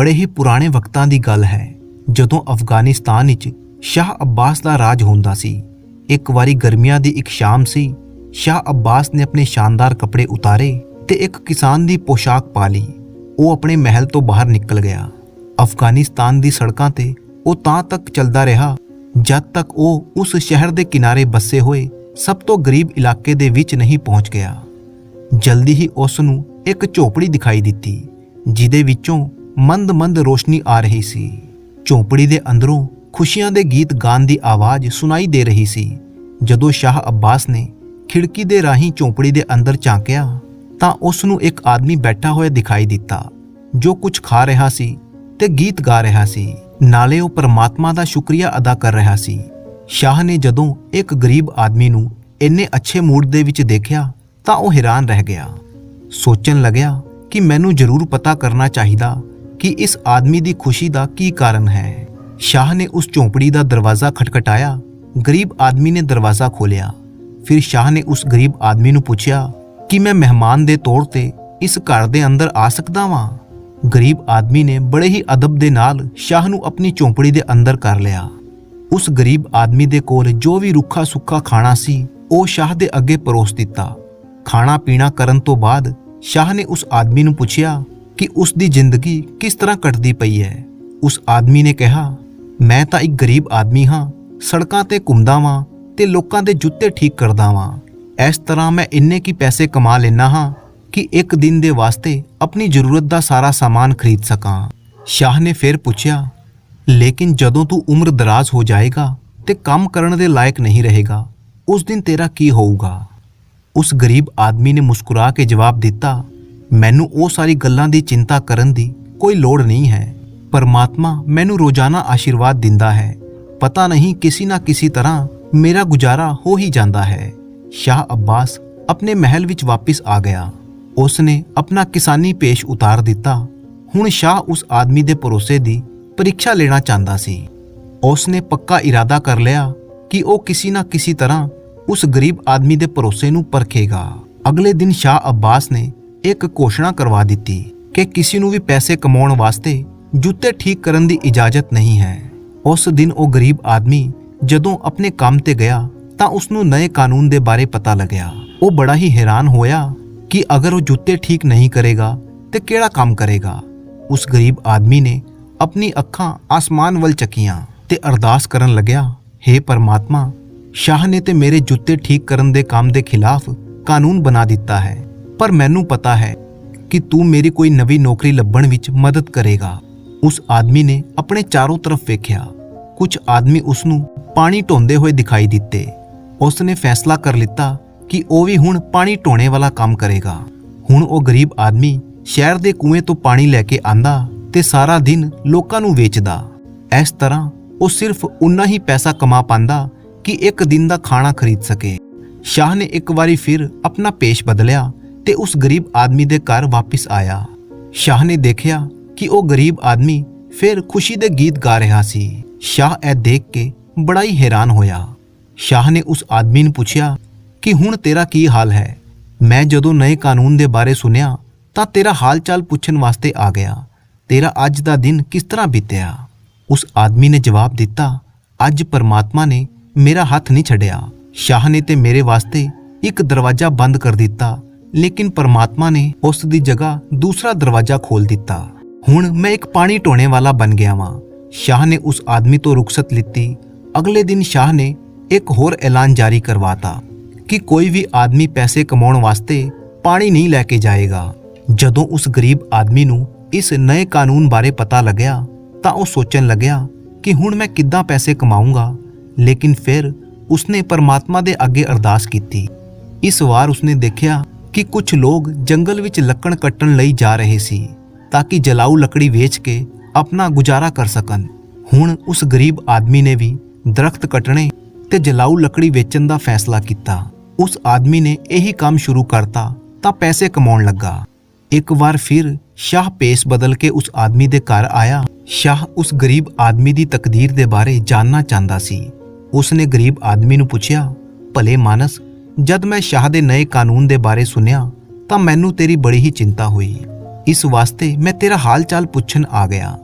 ਬੜੇ ਹੀ ਪੁਰਾਣੇ ਵਕਤਾਂ ਦੀ ਗੱਲ ਹੈ, ਜਦੋਂ ਅਫਗਾਨਿਸਤਾਨ ਵਿੱਚ ਸ਼ਾਹ ਅਬਾਸ ਦਾ ਰਾਜ ਹੁੰਦਾ ਸੀ। ਇੱਕ ਵਾਰੀ ਗਰਮੀਆਂ ਦੀ ਇੱਕ ਸ਼ਾਮ ਸੀ, ਸ਼ਾਹ ਅੱਬਾਸ ਨੇ ਆਪਣੇ ਸ਼ਾਨਦਾਰ ਕੱਪੜੇ ਉਤਾਰੇ ਤੇ ਇੱਕ ਕਿਸਾਨ ਦੀ ਪੋਸ਼ਾਕ ਪਾ ਲਈ। ਉਹ ਆਪਣੇ ਮਹਿਲ ਤੋਂ ਬਾਹਰ ਨਿਕਲ ਗਿਆ। ਅਫਗਾਨਿਸਤਾਨ ਦੀ ਸੜਕਾਂ ਤੇ ਉਹ ਤਾਂ ਤੱਕ ਚੱਲਦਾ ਰਿਹਾ, ਜਦ ਤੱਕ ਉਹ ਉਸ ਸ਼ਹਿਰ ਦੇ ਕਿਨਾਰੇ ਬੱਸੇ ਹੋਏ ਸਭ ਤੋਂ ਗਰੀਬ ਇਲਾਕੇ ਦੇ ਵਿੱਚ ਨਹੀਂ ਪਹੁੰਚ ਗਿਆ। ਜਲਦੀ ਹੀ ਉਸ ਨੂੰ ਇੱਕ ਝੋਪੜੀ ਦਿਖਾਈ ਦਿੱਤੀ, ਜਿਹਦੇ ਵਿੱਚੋਂ ਮੰਦ-ਮੰਦ ਰੋਸ਼ਨੀ ਆ ਰਹੀ ਸੀ। ਝੋਪੜੀ ਦੇ ਅੰਦਰੋਂ ਖੁਸ਼ੀਆਂ ਦੇ ਗੀਤ ਗਾਣ ਦੀ ਆਵਾਜ਼ ਸੁਣਾਈ ਦੇ ਰਹੀ ਸੀ। ਜਦੋਂ ਸ਼ਾਹ ਅੱਬਾਸ ਨੇ ਖਿੜਕੀ ਦੇ ਰਾਹੀਂ ਝੋਪੜੀ ਦੇ ਅੰਦਰ ਝਾਂਕਿਆ, ਤਾਂ ਉਸ ਨੂੰ ਇੱਕ ਆਦਮੀ ਬੈਠਾ ਹੋਇਆ ਦਿਖਾਈ ਦਿੱਤਾ, ਜੋ ਕੁਝ ਖਾ ਰਿਹਾ ਸੀ ਤੇ ਗੀਤ ਗਾ ਰਿਹਾ ਸੀ। ਨਾਲੇ ਉਹ ਪਰਮਾਤਮਾ ਦਾ ਸ਼ੁਕਰੀਆ ਅਦਾ ਕਰ ਰਿਹਾ ਸੀ। ਸ਼ਾਹ ਨੇ ਜਦੋਂ ਇੱਕ ਗਰੀਬ ਆਦਮੀ ਨੂੰ ਇੰਨੇ ਅੱਛੇ ਮੂਡ ਦੇ ਵਿੱਚ ਦੇਖਿਆ, ਤਾਂ ਉਹ ਹੈਰਾਨ ਰਹਿ ਗਿਆ। ਸੋਚਣ ਲੱਗਿਆ ਕਿ ਮੈਨੂੰ ਜ਼ਰੂਰ ਪਤਾ ਕਰਨਾ ਚਾਹੀਦਾ ਕਿ ਇਸ ਆਦਮੀ ਦੀ ਖੁਸ਼ੀ ਦਾ ਕੀ ਕਾਰਨ ਹੈ? ਸ਼ਾਹ ਨੇ ਉਸ ਝੌਂਪੜੀ ਦਾ ਦਰਵਾਜ਼ਾ ਖਟਖਟਾਇਆ, ਗਰੀਬ ਆਦਮੀ ਨੇ ਦਰਵਾਜ਼ਾ ਖੋਲ੍ਹਿਆ। ਫਿਰ ਸ਼ਾਹ ਨੇ ਉਸ ਗਰੀਬ ਆਦਮੀ ਨੂੰ ਪੁੱਛਿਆ, ਕਿ ਮੈਂ ਮਹਿਮਾਨ ਦੇ ਤੌਰ ਤੇ ਇਸ ਘਰ ਦੇ ਅੰਦਰ ਆ ਸਕਦਾ ਵਾਂ? ਗਰੀਬ ਆਦਮੀ ਨੇ ਬੜੇ ਹੀ ਅਦਬ ਦੇ ਨਾਲ ਸ਼ਾਹ ਨੂੰ ਆਪਣੀ ਝੌਂਪੜੀ ਦੇ ਅੰਦਰ ਕਰ ਲਿਆ। ਉਸ ਗਰੀਬ ਆਦਮੀ ਦੇ ਕੋਲ ਜੋ ਵੀ ਰੁੱਖਾ ਸੁੱਖਾ ਖਾਣਾ ਸੀ, ਉਹ ਸ਼ਾਹ ਦੇ ਅੱਗੇ ਪਰੋਸ ਦਿੱਤਾ। ਖਾਣਾ ਪੀਣਾ ਕਰਨ ਤੋਂ ਬਾਅਦ ਸ਼ਾਹ ਨੇ ਉਸ ਆਦਮੀ ਨੂੰ ਪੁੱਛਿਆ ਕਿ ਉਸ ਦੀ ਜ਼ਿੰਦਗੀ ਕਿਸ ਤਰ੍ਹਾਂ ਕੱਟਦੀ ਪਈ ਹੈ? ਉਸ ਆਦਮੀ ਨੇ ਕਿਹਾ, ਮੈਂ ਤਾਂ ਇੱਕ ਗਰੀਬ ਆਦਮੀ ਹਾਂ, ਸੜਕਾਂ ਤੇ ਘੁੰਮਦਾ ਵਾਂ ਤੇ ਲੋਕਾਂ ਦੇ ਜੁੱਤੇ ਠੀਕ ਕਰਦਾ ਵਾਂ। ਇਸ ਤਰ੍ਹਾਂ ਮੈਂ ਇੰਨੇ ਕੀ ਪੈਸੇ ਕਮਾ ਲੈਣਾ ਹਾਂ ਕਿ ਇੱਕ ਦਿਨ ਦੇ ਵਾਸਤੇ ਆਪਣੀ ਜ਼ਰੂਰਤ ਦਾ ਸਾਰਾ ਸਾਮਾਨ ਖਰੀਦ ਸਕਾਂ। ਸ਼ਾਹ ਨੇ ਫਿਰ ਪੁੱਛਿਆ, ਲੇਕਿਨ ਜਦੋਂ ਤੂੰ ਉਮਰ ਦਰਾਜ਼ ਹੋ ਜਾਏਗਾ ਤੇ ਕੰਮ ਕਰਨ ਦੇ ਲਾਇਕ ਨਹੀਂ ਰਹੇਗਾ, ਉਸ ਦਿਨ ਤੇਰਾ ਕੀ ਹੋਊਗਾ? ਉਸ ਗਰੀਬ ਆਦਮੀ ਨੇ ਮੁਸਕਰਾ ਕੇ ਜਵਾਬ ਦਿੱਤਾ ਮੈਨੂੰ ਉਹ ਸਾਰੀ ਗੱਲਾਂ ਦੀ ਚਿੰਤਾ ਕਰਨ ਦੀ ਕੋਈ ਲੋੜ ਨਹੀਂ ਹੈ। ਪਰਮਾਤਮਾ ਮੈਨੂੰ ਰੋਜ਼ਾਨਾ ਆਸ਼ੀਰਵਾਦ ਦਿੰਦਾ ਹੈ। ਪਤਾ ਨਹੀਂ ਕਿਸੇ ਨਾ ਕਿਸੇ ਤਰ੍ਹਾਂ ਮੇਰਾ ਗੁਜ਼ਾਰਾ ਹੋ ਹੀ ਜਾਂਦਾ ਹੈ। ਸ਼ਾਹ ਅੱਬਾਸ ਆਪਣੇ ਮਹਿਲ ਵਿੱਚ ਵਾਪਸ ਆ ਗਿਆ। ਉਸ ਨੇ ਆਪਣਾ ਕਿਸਾਨੀ ਪੇਸ਼ ਉਤਾਰ ਦਿੱਤਾ। ਹੁਣ ਸ਼ਾਹ ਉਸ ਆਦਮੀ ਦੇ ਭਰੋਸੇ ਦੀ ਪ੍ਰੀਖਿਆ ਲੈਣਾ ਚਾਹੁੰਦਾ ਸੀ। ਉਸ ਨੇ ਪੱਕਾ ਇਰਾਦਾ ਕਰ ਲਿਆ ਕਿ ਉਹ ਕਿਸੇ ਨਾ ਕਿਸੇ ਤਰ੍ਹਾਂ ਉਸ ਗਰੀਬ ਆਦਮੀ ਦੇ ਭਰੋਸੇ ਨੂੰ ਪਰਖੇਗਾ। ਅਗਲੇ ਦਿਨ ਸ਼ਾਹ ਅੱਬਾਸ ਨੇ ਇੱਕ ਘੋਸ਼ਣਾ ਕਰਵਾ ਦਿੱਤੀ ਕਿ ਕਿਸੇ ਨੂੰ ਵੀ ਪੈਸੇ ਕਮਾਉਣ ਵਾਸਤੇ ਜੁੱਤੇ ਠੀਕ ਕਰਨ ਦੀ ਇਜਾਜ਼ਤ ਨਹੀਂ ਹੈ। ਉਸ ਦਿਨ ਉਹ ਗਰੀਬ ਆਦਮੀ ਜਦੋਂ ਆਪਣੇ ਕੰਮ ਤੇ ਗਿਆ ਤਾਂ ਉਸ ਨੂੰ ਨਵੇਂ ਕਾਨੂੰਨ ਦੇ ਬਾਰੇ ਪਤਾ ਲੱਗਿਆ। ਉਹ ਬੜਾ ਹੀ ਹੈਰਾਨ ਹੋਇਆ ਕਿ ਅਗਰ ਉਹ ਜੁੱਤੇ ਠੀਕ ਨਹੀਂ ਕਰੇਗਾ ਤੇ ਕਿਹੜਾ ਕੰਮ ਕਰੇਗਾ। ਉਸ ਗਰੀਬ ਆਦਮੀ ਨੇ ਆਪਣੀ ਅੱਖਾਂ ਆਸਮਾਨ ਵੱਲ ਚੱਕੀਆਂ ਤੇ ਅਰਦਾਸ ਕਰਨ ਲੱਗਿਆ हे ਪਰਮਾਤਮਾ, ਸ਼ਾਹ ਨੇ ਤੇ ਮੇਰੇ ਜੁੱਤੇ ਠੀਕ ਕਰਨ ਦੇ ਕੰਮ ਦੇ ਖਿਲਾਫ ਕਾਨੂੰਨ ਬਣਾ ਦਿੱਤਾ ਹੈ। ਪਰ ਮੈਨੂੰ ਪਤਾ ਹੈ ਕਿ ਤੂੰ ਮੇਰੀ ਕੋਈ ਨਵੀਂ ਨੌਕਰੀ ਲੱਭਣ ਵਿੱਚ ਮਦਦ ਕਰੇਗਾ। ਉਸ ਆਦਮੀ ਨੇ ਆਪਣੇ ਚਾਰੋਂ ਤਰਫ ਵੇਖਿਆ। ਕੁਝ ਆਦਮੀ ਉਸ ਨੂੰ ਪਾਣੀ ਢੋਂਦੇ ਹੋਏ ਦਿਖਾਈ ਦਿੱਤੇ। ਉਸ ਨੇ ਫੈਸਲਾ ਕਰ ਲਿੱਤਾ ਕਿ ਉਹ ਵੀ ਹੁਣ ਪਾਣੀ ਢੋਣੇ ਵਾਲਾ ਕੰਮ ਕਰੇਗਾ। ਹੁਣ ਉਹ ਗਰੀਬ ਆਦਮੀ ਸ਼ਹਿਰ ਦੇ ਕੂਏ ਤੋਂ ਪਾਣੀ ਲੈ ਕੇ ਆਂਦਾ ਤੇ ਸਾਰਾ ਦਿਨ ਲੋਕਾਂ ਨੂੰ ਵੇਚਦਾ। ਇਸ ਤਰ੍ਹਾਂ ਉਹ ਸਿਰਫ ਉਨਾ ਹੀ ਪੈਸਾ ਕਮਾ ਪਾਂਦਾ ਕਿ ਇੱਕ ਦਿਨ ਦਾ ਖਾਣਾ ਖਰੀਦ ਸਕੇ। ਸ਼ਾਹ ਨੇ ਇੱਕ ਵਾਰੀ ਫਿਰ ਆਪਣਾ ਪੇਸ਼ ਬਦਲਿਆ ਤੇ ਉਸ ਗਰੀਬ ਆਦਮੀ ਦੇ ਘਰ ਵਾਪਸ ਆਇਆ। ਸ਼ਾਹ ਨੇ ਦੇਖਿਆ ਕਿ ਉਹ ਗਰੀਬ ਆਦਮੀ ਫਿਰ ਖੁਸ਼ੀ ਦੇ ਗੀਤ ਗਾ ਰਿਹਾ ਸੀ। ਸ਼ਾਹ ਇਹ ਦੇਖ ਕੇ ਬੜਾ ਹੀ ਹੈਰਾਨ ਹੋਇਆ। ਸ਼ਾਹ ਨੇ ਉਸ ਆਦਮੀ ਨੂੰ ਪੁੱਛਿਆ ਕਿ ਹੁਣ ਤੇਰਾ ਕੀ ਹਾਲ ਹੈ? ਮੈਂ ਜਦੋਂ ਨਵੇਂ ਕਾਨੂੰਨ ਦੇ ਬਾਰੇ ਸੁਣਿਆ ਤਾਂ ਤੇਰਾ ਹਾਲ ਚਾਲ ਪੁੱਛਣ ਵਾਸਤੇ ਆ ਗਿਆ। ਤੇਰਾ ਅੱਜ ਦਾ ਦਿਨ ਕਿਸ ਤਰ੍ਹਾਂ ਬੀਤਿਆ? ਉਸ ਆਦਮੀ ਨੇ ਜਵਾਬ ਦਿੱਤਾ, ਅੱਜ ਪਰਮਾਤਮਾ ਨੇ ਮੇਰਾ ਹੱਥ ਨਹੀਂ ਛੱਡਿਆ। ਸ਼ਾਹ ਨੇ ਤੇ ਮੇਰੇ ਵਾਸਤੇ ਇੱਕ ਦਰਵਾਜ਼ਾ ਬੰਦ ਕਰ ਦਿੱਤਾ ਲੇਕਿਨ ਪਰਮਾਤਮਾ ਨੇ ਉਸ ਦੀ ਜਗ੍ਹਾ ਦੂਸਰਾ ਦਰਵਾਜ਼ਾ ਖੋਲ ਦਿੱਤਾ। ਹੁਣ ਮੈਂ ਇੱਕ ਪਾਣੀ ਢੋਣੇ ਵਾਲਾ ਬਣ ਗਿਆ ਵਾਂ। ਸ਼ਾਹ ਨੇ ਉਸ ਆਦਮੀ ਤੋਂ ਰੁਖਸਤ ਲਿੱਤੀ। ਅਗਲੇ ਦਿਨ ਸ਼ਾਹ ਨੇ ਇੱਕ ਹੋਰ ਐਲਾਨ ਜਾਰੀ ਕਰਵਾਤਾ ਕਿ ਕੋਈ ਵੀ ਆਦਮੀ ਪੈਸੇ ਕਮਾਉਣ ਵਾਸਤੇ ਪਾਣੀ ਨਹੀਂ ਲੈ ਕੇ ਜਾਏਗਾ। ਜਦੋਂ ਉਸ ਗਰੀਬ ਆਦਮੀ ਨੂੰ ਇਸ ਨਵੇਂ ਕਾਨੂੰਨ ਬਾਰੇ ਪਤਾ ਲੱਗਿਆ, ਤਾਂ ਉਹ ਸੋਚਣ ਲੱਗਿਆ ਕਿ ਹੁਣ ਮੈਂ ਕਿੱਦਾਂ ਪੈਸੇ ਕਮਾਊਂਗਾ। ਲੇਕਿਨ ਫਿਰ ਉਸਨੇ ਪਰਮਾਤਮਾ ਦੇ ਅੱਗੇ ਅਰਦਾਸ ਕੀਤੀ। ਇਸ ਵਾਰ ਉਸਨੇ ਦੇਖਿਆ ਕਿ ਕੁਝ ਲੋਕ ਜੰਗਲ ਵਿੱਚ ਲੱਕੜ ਕੱਟਣ ਲਈ ਜਾ ਰਹੇ ਸੀ ਤਾਂ ਕਿ ਜਲਾਊ ਲੱਕੜੀ ਵੇਚ ਕੇ ਆਪਣਾ ਗੁਜ਼ਾਰਾ ਕਰ ਸਕਣ। ਹੁਣ ਉਸ ਗਰੀਬ ਆਦਮੀ ਨੇ ਵੀ ਦਰਖਤ ਕੱਟਣੇ ਤੇ ਜਲਾਊ ਲੱਕੜੀ ਵੇਚਣ ਦਾ ਫੈਸਲਾ ਕੀਤਾ। ਉਸ ਆਦਮੀ ਨੇ ਇਹੀ ਕੰਮ ਸ਼ੁਰੂ ਕਰਤਾ ਤਾਂ ਪੈਸੇ ਕਮਾਉਣ ਲੱਗਾ। ਇੱਕ ਵਾਰ ਫਿਰ ਸ਼ਾਹ ਪੇਸ ਬਦਲ ਕੇ ਉਸ ਆਦਮੀ ਦੇ ਘਰ ਆਇਆ। ਸ਼ਾਹ ਉਸ ਗਰੀਬ ਆਦਮੀ ਦੀ ਤਕਦੀਰ ਦੇ ਬਾਰੇ ਜਾਨਣਾ ਚਾਹੁੰਦਾ ਸੀ। ਉਸ ਨੇ ਗਰੀਬ ਆਦਮੀ ਨੂੰ ਪੁੱਛਿਆ, ਭਲੇ ਮਾਨਸ ਜਦ ਮੈਂ ਸ਼ਾਹ ਦੇ ਨਵੇਂ ਕਾਨੂੰਨ ਦੇ ਬਾਰੇ ਸੁਨਿਆ ਤਾਂ ਮੈਨੂੰ ਤੇਰੀ ਬੜੀ ਹੀ ਚਿੰਤਾ ਹੋਈ। ਇਸ ਵਾਸਤੇ ਮੈਂ ਤੇਰਾ ਹਾਲ ਚਾਲ ਪੁੱਛਣ ਆ ਗਿਆ।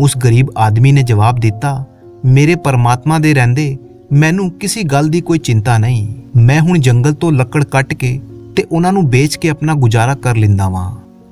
ਉਸ ਗਰੀਬ ਆਦਮੀ ਨੇ ਜਵਾਬ ਦਿੱਤਾ, ਮੇਰੇ ਪਰਮਾਤਮਾ ਦੇ ਰਹਿੰਦੇ ਮੈਨੂੰ ਕਿਸੇ ਗੱਲ ਦੀ ਕੋਈ ਚਿੰਤਾ ਨਹੀਂ। ਮੈਂ ਹੁਣ ਜੰਗਲ ਤੋਂ ਲੱਕੜ ਕੱਟ ਕੇ ਤੇ ਉਹਨਾਂ ਨੂੰ ਵੇਚ ਕੇ ਆਪਣਾ ਗੁਜ਼ਾਰਾ ਕਰ ਲਿੰਦਾ ਵਾਂ।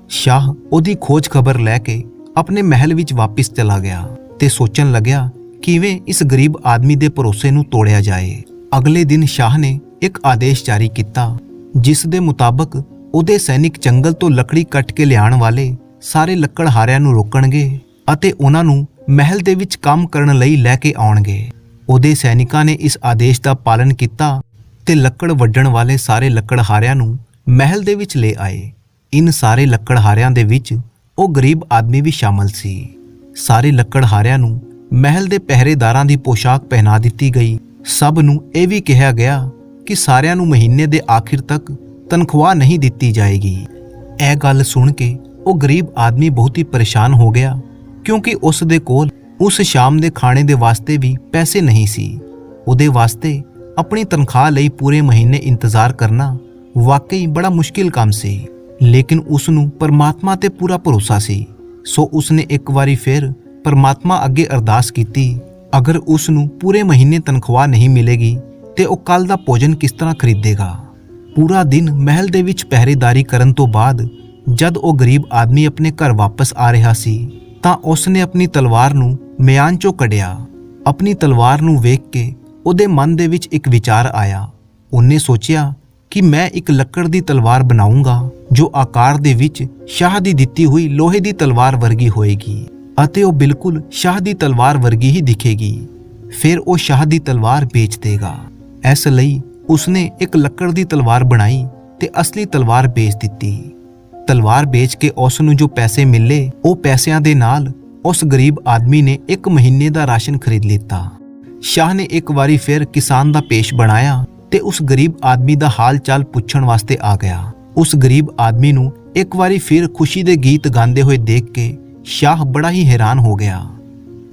ਸ਼ਾਹ ਉਹਦੀ ਖੋਜ ਖਬਰ ਲੈ ਕੇ ਆਪਣੇ ਮਹਿਲ ਵਿੱਚ ਵਾਪਸ ਚਲਾ ਗਿਆ ਤੇ ਸੋਚਣ ਲੱਗਿਆ, ਕਿਵੇਂ ਇਸ ਗਰੀਬ ਆਦਮੀ ਦੇ ਭਰੋਸੇ ਨੂੰ ਤੋੜਿਆ ਜਾਏ? ਅਗਲੇ ਦਿਨ ਸ਼ਾਹ ਨੇ ਇੱਕ ਆਦੇਸ਼ ਜਾਰੀ ਕੀਤਾ, ਜਿਸ ਦੇ ਮੁਤਾਬਕ ਉਹਦੇ ਸੈਨਿਕ ਜੰਗਲ ਤੋਂ ਲੱਕੜੀ ਕੱਟ ਕੇ ਲਿਆਉਣ ਵਾਲੇ ਸਾਰੇ ਲੱਕੜਹਾਰਿਆਂ ਨੂੰ ਰੋਕਣਗੇ ਅਤੇ ਉਹਨਾਂ ਨੂੰ ਮਹਿਲ ਦੇ ਵਿੱਚ ਕੰਮ ਕਰਨ ਲਈ ਲੈ ਕੇ ਆਉਣਗੇ। ਉਹਦੇ ਸੈਨਿਕਾਂ ਨੇ ਇਸ ਆਦੇਸ਼ ਦਾ ਪਾਲਨ ਕੀਤਾ ਤੇ ਲੱਕੜ ਵੱਢਣ ਵਾਲੇ ਸਾਰੇ ਲੱਕੜਹਾਰਿਆਂ ਨੂੰ ਮਹਿਲ ਦੇ ਵਿੱਚ ਲੈ ਆਏ। ਇਨ ਸਾਰੇ ਲੱਕੜਹਾਰਿਆਂ ਦੇ ਵਿੱਚ ਉਹ ਗਰੀਬ ਆਦਮੀ ਵੀ ਸ਼ਾਮਲ ਸੀ। ਸਾਰੇ ਲੱਕੜਹਾਰਿਆਂ ਨੂੰ ਮਹਿਲ ਦੇ ਪਹਿਰੇਦਾਰਾਂ ਦੀ ਪੋਸ਼ਾਕ ਪਹਿਨਾ ਦਿੱਤੀ ਗਈ। ਸਭ ਨੂੰ ਇਹ ਵੀ ਕਿਹਾ ਗਿਆ ਕਿ ਸਾਰਿਆਂ ਨੂੰ ਮਹੀਨੇ ਦੇ ਆਖਿਰ ਤੱਕ ਤਨਖਾਹ ਨਹੀਂ ਦਿੱਤੀ ਜਾਏਗੀ। ਇਹ ਗੱਲ ਸੁਣ ਕੇ ਉਹ ਗਰੀਬ ਆਦਮੀ ਬਹੁਤ ਹੀ ਪਰੇਸ਼ਾਨ ਹੋ ਗਿਆ, ਕਿਉਂਕਿ ਉਸ ਦੇ ਕੋਲ ਉਸ ਸ਼ਾਮ ਦੇ ਖਾਣੇ ਦੇ ਵਾਸਤੇ ਵੀ ਪੈਸੇ ਨਹੀਂ ਸੀ। ਉਹਦੇ ਵਾਸਤੇ ਆਪਣੀ ਤਨਖਾਹ ਲਈ ਪੂਰੇ ਮਹੀਨੇ ਇੰਤਜ਼ਾਰ ਕਰਨਾ ਵਾਕਈ ਬੜਾ ਮੁਸ਼ਕਿਲ ਕੰਮ ਸੀ। ਲੇਕਿਨ ਉਸ ਨੂੰ ਪਰਮਾਤਮਾ ਤੇ ਪੂਰਾ ਭਰੋਸਾ ਸੀ। ਸੋ ਉਸ ਨੇ ਇੱਕ ਵਾਰੀ ਫਿਰ ਪਰਮਾਤਮਾ ਅੱਗੇ ਅਰਦਾਸ ਕੀਤੀ, ਅਗਰ ਉਸ ਨੂੰ ਪੂਰੇ ਮਹੀਨੇ ਤਨਖਾਹ ਨਹੀਂ ਮਿਲੇਗੀ ਤੇ ਉਹ ਕੱਲ ਦਾ ਭੋਜਨ ਕਿਸ ਤਰ੍ਹਾਂ ਖਰੀਦੇਗਾ? ਪੂਰਾ ਦਿਨ ਮਹਿਲ ਦੇ ਵਿੱਚ ਪਹਿਰੇਦਾਰੀ ਕਰਨ ਤੋਂ ਬਾਅਦ ਜਦ ਉਹ ਗਰੀਬ ਆਦਮੀ ਆਪਣੇ ਘਰ ਵਾਪਸ ਆ ਰਿਹਾ ਸੀ, ਤਾਂ ਉਸ ਨੇ ਆਪਣੀ ਤਲਵਾਰ ਨੂੰ ਮਿਆਨ ਚੋਂ ਕੱਢਿਆ। ਆਪਣੀ ਤਲਵਾਰ ਨੂੰ ਵੇਖ ਕੇ ਉਹਦੇ ਮਨ ਦੇ ਵਿੱਚ ਇੱਕ ਵਿਚਾਰ ਆਇਆ। ਉਹਨੇ ਸੋਚਿਆ ਕਿ ਮੈਂ ਇੱਕ ਲੱਕੜ ਦੀ ਤਲਵਾਰ ਬਣਾਉਂਗਾ, ਜੋ ਆਕਾਰ ਦੇ ਵਿੱਚ ਸ਼ਾਹ ਦੀ ਦਿੱਤੀ ਹੋਈ ਲੋਹੇ ਦੀ ਤਲਵਾਰ ਵਰਗੀ ਹੋਏਗੀ ਅਤੇ ਉਹ ਬਿਲਕੁਲ ਸ਼ਾਹ ਦੀ ਤਲਵਾਰ ਵਰਗੀ ਹੀ ਦਿਖੇਗੀ। ਫਿਰ ਉਹ ਸ਼ਾਹ ਦੀ ਤਲਵਾਰ ਵੇਚ ਦੇਗਾ। ਇਸ ਲਈ ਉਸਨੇ ਇੱਕ ਲੱਕੜ ਦੀ ਤਲਵਾਰ ਬਣਾਈ ਤੇ ਅਸਲੀ ਤਲਵਾਰ ਵੇਚ ਦਿੱਤੀ। ਤਲਵਾਰ ਵੇਚ ਕੇ ਉਸ ਨੂੰ ਜੋ ਪੈਸੇ ਮਿਲੇ, ਉਹ ਪੈਸਿਆਂ ਦੇ ਨਾਲ ਉਸ ਗਰੀਬ ਆਦਮੀ ਨੇ ਇੱਕ ਮਹੀਨੇ ਦਾ ਰਾਸ਼ਨ ਖਰੀਦ ਲਿੱਤਾ। ਸ਼ਾਹ ਨੇ ਇੱਕ ਵਾਰੀ ਫਿਰ ਕਿਸਾਨ ਦਾ ਪੇਸ਼ ਬਣਾਇਆ ਤੇ ਉਸ ਗਰੀਬ ਆਦਮੀ ਦਾ ਹਾਲ ਚਾਲ ਪੁੱਛਣ ਵਾਸਤੇ ਆ ਗਿਆ। ਉਸ ਗਰੀਬ ਆਦਮੀ ਨੂੰ ਇੱਕ ਵਾਰੀ ਫਿਰ ਖੁਸ਼ੀ ਦੇ ਗੀਤ ਗਾਉਂਦੇ ਹੋਏ ਦੇਖ ਕੇ ਸ਼ਾਹ ਬੜਾ ਹੀ ਹੈਰਾਨ ਹੋ ਗਿਆ।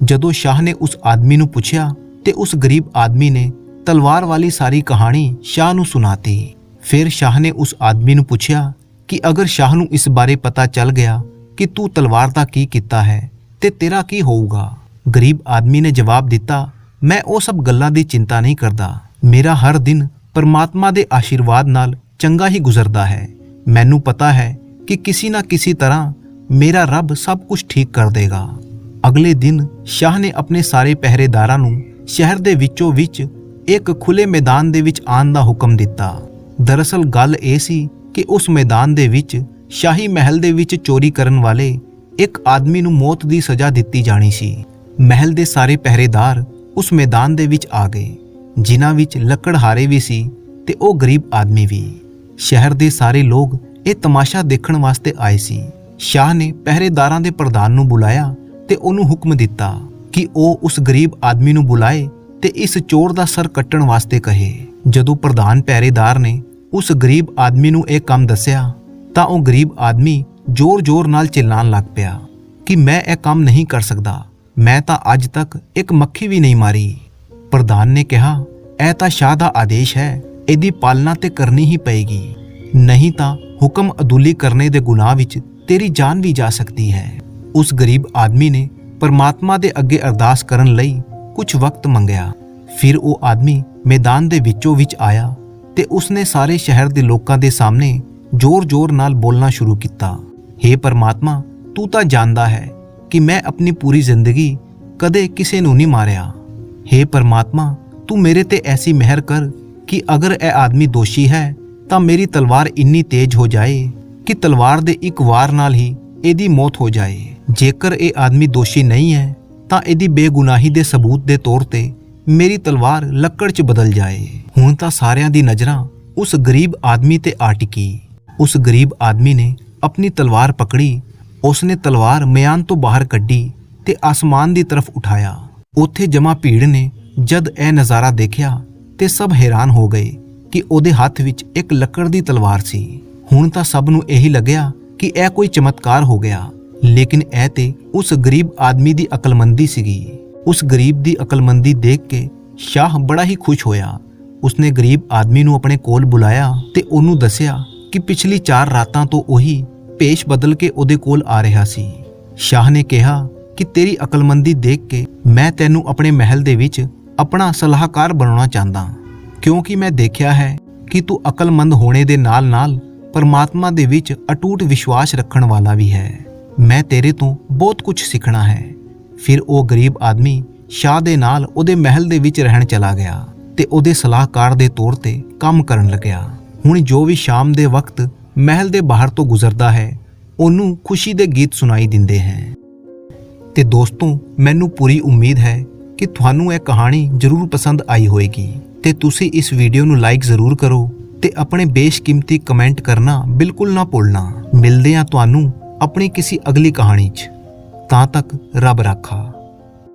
ਜਦੋਂ ਸ਼ਾਹ ਨੇ ਉਸ ਆਦਮੀ ਨੂੰ ਪੁੱਛਿਆ ਤੇ ਉਸ ਗਰੀਬ ਆਦਮੀ ਨੇ ਤਲਵਾਰ ਵਾਲੀ ਸਾਰੀ ਕਹਾਣੀ ਸ਼ਾਹ ਨੂੰ ਸੁਣਾਤੀ। ਫਿਰ ਸ਼ਾਹ ਨੇ ਉਸ ਆਦਮੀ ਨੂੰ ਪੁੱਛਿਆ ਕਿ ਅਗਰ ਸ਼ਾਹ ਨੂੰ ਇਸ ਬਾਰੇ ਪਤਾ ਚੱਲ ਗਿਆ ਕਿ ਤੂੰ ਤਲਵਾਰ ਦਾ ਕੀ ਕੀਤਾ ਹੈ, ਤੇ ਤੇਰਾ ਕੀ ਹੋਊਗਾ? ਗਰੀਬ ਆਦਮੀ ਨੇ ਜਵਾਬ ਦਿੱਤਾ, ਮੈਂ ਉਹ ਸਭ ਗੱਲਾਂ ਦੀ ਚਿੰਤਾ ਨਹੀਂ ਕਰਦਾ। ਮੇਰਾ ਹਰ ਦਿਨ ਪਰਮਾਤਮਾ ਦੇ ਆਸ਼ੀਰਵਾਦ ਨਾਲ ਚੰਗਾ ਹੀ ਗੁਜ਼ਰਦਾ ਹੈ। ਮੈਨੂੰ ਪਤਾ ਹੈ ਕਿ ਕਿਸੇ ਨਾ ਕਿਸੇ ਤਰ੍ਹਾਂ ਮੇਰਾ ਰੱਬ ਸਭ ਕੁਝ ਠੀਕ ਕਰ ਦੇਗਾ। ਅਗਲੇ ਦਿਨ ਸ਼ਾਹ ਨੇ ਆਪਣੇ ਸਾਰੇ ਪਹਿਰੇਦਾਰਾਂ ਨੂੰ ਸ਼ਹਿਰ ਦੇ ਵਿੱਚੋਂ ਵਿੱਚ ਇੱਕ ਖੁੱਲੇ ਮੈਦਾਨ ਦੇ ਵਿੱਚ ਆਉਣ ਦਾ ਹੁਕਮ ਦਿੱਤਾ। ਦਰਅਸਲ ਗੱਲ ਇਹ ਸੀ ਕਿ ਉਸ ਮੈਦਾਨ ਦੇ ਵਿੱਚ ਸ਼ਾਹੀ ਮਹਿਲ ਦੇ ਵਿੱਚ ਚੋਰੀ ਕਰਨ ਵਾਲੇ ਇੱਕ ਆਦਮੀ ਨੂੰ ਮੌਤ ਦੀ ਸਜ਼ਾ ਦਿੱਤੀ ਜਾਣੀ ਸੀ। ਮਹਿਲ ਦੇ ਸਾਰੇ ਪਹਿਰੇਦਾਰ ਉਸ ਮੈਦਾਨ ਦੇ ਵਿੱਚ ਆ ਗਏ, ਜਿਨ੍ਹਾਂ ਵਿੱਚ ਲੱਕੜਹਾਰੇ ਵੀ ਸੀ ਤੇ ਉਹ ਗਰੀਬ ਆਦਮੀ ਵੀ। ਸ਼ਹਿਰ ਦੇ ਸਾਰੇ ਲੋਕ ਇਹ ਤਮਾਸ਼ਾ ਦੇਖਣ ਵਾਸਤੇ ਆਏ ਸੀ। ਸ਼ਾਹ ਨੇ ਪਹਿਰੇਦਾਰਾਂ ਦੇ ਪ੍ਰਧਾਨ ਨੂੰ ਬੁਲਾਇਆ ਤੇ ਉਹਨੂੰ ਹੁਕਮ ਦਿੱਤਾ ਕਿ ਉਹ ਉਸ ਗਰੀਬ ਆਦਮੀ ਨੂੰ ਬੁਲਾਏ ਤੇ ਇਸ ਚੋਰ ਦਾ ਸਰ ਕੱਟਣ ਵਾਸਤੇ ਕਹੇ। ਜਦੋਂ ਪ੍ਰਧਾਨ ਪਹਿਰੇਦਾਰ ਨੇ ਉਸ ਗਰੀਬ ਆਦਮੀ ਨੂੰ ਇਹ ਕੰਮ ਦੱਸਿਆ, ਤਾਂ ਉਹ ਗਰੀਬ ਆਦਮੀ ਜ਼ੋਰ-ਜ਼ੋਰ ਨਾਲ ਚਿল্ਲਾਉਣ ਲੱਗ ਪਿਆ ਕਿ ਮੈਂ ਇਹ ਕੰਮ ਨਹੀਂ ਕਰ ਸਕਦਾ। ਮੈਂ ਤਾਂ ਅੱਜ ਤੱਕ ਇੱਕ ਮੱਖੀ ਵੀ ਨਹੀਂ ਮਾਰੀ। ਪ੍ਰਧਾਨ ਨੇ ਕਿਹਾ, ਇਹ ਤਾਂ ਸ਼ਾਹ ਦਾ ਆਦੇਸ਼ ਹੈ, ਇਹਦੀ ਪਾਲਣਾ ਤੇ ਕਰਨੀ ਹੀ ਪਏਗੀ। ਨਹੀਂ ਤਾਂ ਹੁਕਮ ਅਦੁੱਲੀ ਕਰਨੇ ਦੇ ਗੁਨਾਹ ਵਿੱਚ ਤੇਰੀ ਜਾਨ ਵੀ ਜਾ ਸਕਦੀ ਹੈ। ਉਸ ਗਰੀਬ ਆਦਮੀ ਨੇ ਪਰਮਾਤਮਾ ਦੇ ਅੱਗੇ ਅਰਦਾਸ ਕਰਨ ਲਈ ਕੁਝ ਵਕਤ ਮੰਗਿਆ। ਫਿਰ ਉਹ ਆਦਮੀ ਮੈਦਾਨ ਦੇ ਵਿੱਚੋਂ ਵਿੱਚ ਆਇਆ ਤੇ ਉਸਨੇ ਸਾਰੇ ਸ਼ਹਿਰ ਦੇ ਲੋਕਾਂ ਦੇ ਸਾਹਮਣੇ ਜ਼ੋਰ-ਜ਼ੋਰ ਨਾਲ ਬੋਲਣਾ ਸ਼ੁਰੂ ਕੀਤਾ। हे ਪਰਮਾਤਮਾ, ਤੂੰ ਤਾਂ ਜਾਣਦਾ ਹੈ ਕਿ ਮੈਂ ਆਪਣੀ ਪੂਰੀ ਜ਼ਿੰਦਗੀ ਕਦੇ ਕਿਸੇ ਨੂੰ ਨਹੀਂ ਮਾਰਿਆ। हे ਪਰਮਾਤਮਾ, ਤੂੰ ਮੇਰੇ ਤੇ ਐਸੀ ਮਿਹਰ ਕਰ ਕਿ ਅਗਰ ਇਹ ਆਦਮੀ ਦੋਸ਼ੀ ਹੈ, ਤਾਂ ਮੇਰੀ ਤਲਵਾਰ ਇੰਨੀ ਤੇਜ਼ ਹੋ ਜਾਏ ਕਿ ਤਲਵਾਰ ਦੇ ਇੱਕ ਵਾਰ ਨਾਲ ਹੀ ਇਹਦੀ ਮੌਤ ਹੋ ਜਾਏ। ਜੇਕਰ ਇਹ ਆਦਮੀ ਦੋਸ਼ੀ ਨਹੀਂ ਹੈ ਤਾਂ ਇਹਦੀ ਬੇਗੁਨਾਹੀ ਦੇ ਸਬੂਤ ਦੇ ਤੌਰ ਤੇ ਮੇਰੀ ਤਲਵਾਰ ਲੱਕੜ 'ਚ ਬਦਲ ਜਾਏ। ਹੁਣ ਤਾਂ ਸਾਰਿਆਂ ਦੀ ਨਜ਼ਰਾਂ ਉਸ ਗਰੀਬ ਆਦਮੀ ਤੇ ਆ ਟਿਕੀ। ਉਸ ਗਰੀਬ ਆਦਮੀ ਨੇ ਆਪਣੀ ਤਲਵਾਰ ਪਕੜੀ, ਉਸਨੇ ਤਲਵਾਰ ਮਿਆਨ ਤੋਂ ਬਾਹਰ ਕੱਢੀ ਤੇ ਆਸਮਾਨ ਦੀ ਤਰਫ ਉਠਾਇਆ। ਉੱਥੇ ਜਮਾ ਭੀੜ ਨੇ ਜਦ ਇਹ ਨਜ਼ਾਰਾ ਦੇਖਿਆ ਤੇ ਸਭ ਹੈਰਾਨ ਹੋ ਗਏ ਕਿ ਉਹਦੇ ਹੱਥ ਵਿੱਚ ਇੱਕ ਲੱਕੜ ਦੀ ਤਲਵਾਰ ਸੀ। ਹੁਣ ਤਾਂ ਸਭ ਨੂੰ ਇਹੀ ਲੱਗਿਆ ਕਿ ਇਹ ਕੋਈ ਚਮਤਕਾਰ ਹੋ ਗਿਆ। ਲੇਕਿਨ ਇਹ ਤੇ ਉਸ ਗਰੀਬ ਆਦਮੀ ਦੀ ਅਕਲਮੰਦੀ ਸੀਗੀ। ਉਸ ਗਰੀਬ ਦੀ ਅਕਲਮੰਦੀ ਦੇਖ ਕੇ ਸ਼ਾਹ ਬੜਾ ਹੀ ਖੁਸ਼ ਹੋਇਆ। ਉਸਨੇ ਗਰੀਬ ਆਦਮੀ ਨੂੰ ਆਪਣੇ ਕੋਲ ਬੁਲਾਇਆ ਤੇ ਉਹਨੂੰ ਦੱਸਿਆ ਕਿ ਪਿਛਲੀ 4 ਰਾਤਾਂ ਤੋਂ ਉਹੀ ਪੇਸ਼ ਬਦਲ ਕੇ ਉਹਦੇ ਕੋਲ ਆ ਰਿਹਾ ਸੀ। ਸ਼ਾਹ ਨੇ ਕਿਹਾ ਕਿ ਤੇਰੀ ਅਕਲਮੰਦੀ ਦੇਖ ਕੇ ਮੈਂ ਤੈਨੂੰ ਆਪਣੇ ਮਹਿਲ ਦੇ ਵਿੱਚ ਆਪਣਾ ਸਲਾਹਕਾਰ ਬਣਾਉਣਾ ਚਾਹੁੰਦਾ। ਕਿਉਂਕਿ ਮੈਂ ਦੇਖਿਆ ਹੈ ਕਿ ਤੂੰ ਅਕਲਮੰਦ ਹੋਣੇ ਦੇ ਨਾਲ-ਨਾਲ ਪਰਮਾਤਮਾ ਦੇ ਵਿੱਚ ਅਟੂਟ ਵਿਸ਼ਵਾਸ ਰੱਖਣ ਵਾਲਾ ਵੀ ਹੈ। ਮੈਂ ਤੇਰੇ ਤੋਂ ਬਹੁਤ ਕੁਝ ਸਿੱਖਣਾ ਹੈ। ਫਿਰ ਉਹ ਗਰੀਬ ਆਦਮੀ ਸ਼ਾਹ ਦੇ ਨਾਲ ਉਹਦੇ ਮਹਿਲ ਦੇ ਵਿੱਚ ਰਹਿਣ ਚਲਾ ਗਿਆ ਤੇ ਉਹਦੇ ਸਲਾਹਕਾਰ ਦੇ ਤੌਰ ਤੇ ਕੰਮ ਕਰਨ ਲੱਗਿਆ। ਹੁਣ ਜੋ ਵੀ ਸ਼ਾਮ ਦੇ ਵਕਤ ਮਹਿਲ ਦੇ ਬਾਹਰ ਤੋਂ ਗੁਜ਼ਰਦਾ ਹੈ, ਉਹਨੂੰ ਖੁਸ਼ੀ ਦੇ ਗੀਤ ਸੁਣਾਈ ਦਿੰਦੇ ਹੈ। ਤੇ ਦੋਸਤੋ, ਮੈਨੂੰ ਪੂਰੀ ਉਮੀਦ ਹੈ ਕਿ ਤੁਹਾਨੂੰ ਇਹ ਕਹਾਣੀ ਜ਼ਰੂਰ ਪਸੰਦ ਆਈ ਹੋਵੇਗੀ। ਤੇ ਤੁਸੀਂ ਇਸ ਵੀਡੀਓ ਨੂੰ ਲਾਈਕ ਜ਼ਰੂਰ ਕਰੋ ਤੇ ਆਪਣੇ ਬੇਸ਼ਕੀਮਤੀ ਕਮੈਂਟ ਕਰਨਾ ਬਿਲਕੁਲ ਨਾ ਭੁੱਲਣਾ। ਮਿਲਦੇ ਹਾਂ ਤੁਹਾਨੂੰ ਆਪਣੀ ਕਿਸੇ ਅਗਲੀ ਕਹਾਣੀ 'ਚ। ਤਾਂ ਤੱਕ ਰੱਬ ਰਾਖਾ।